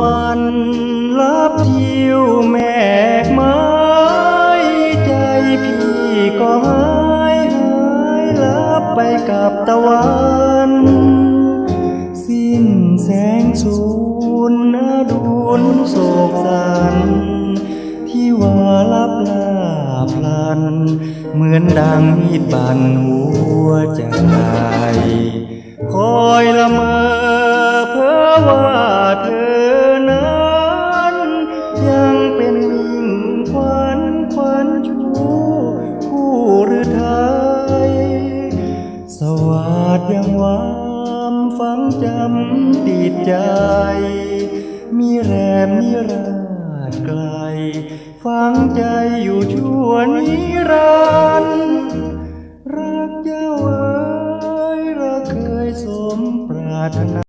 วรรค์รับทิวแมกไม้ใจพี่ก็หายหายลับไปกับตะวัน สิ้นแสงสูนนาดุนโศกสัน ที่ว่าลับลาพลัน เหมือนดังมีดบันหัวใจ คอยละเมอเพ้อว่าเธอ ยังวามฝังจำติดใจ มีแรมมีราดไกล ฝังใจอยู่ชั่วนิรันดร์รักเจ้าไว้รักเคยสมปรารถนา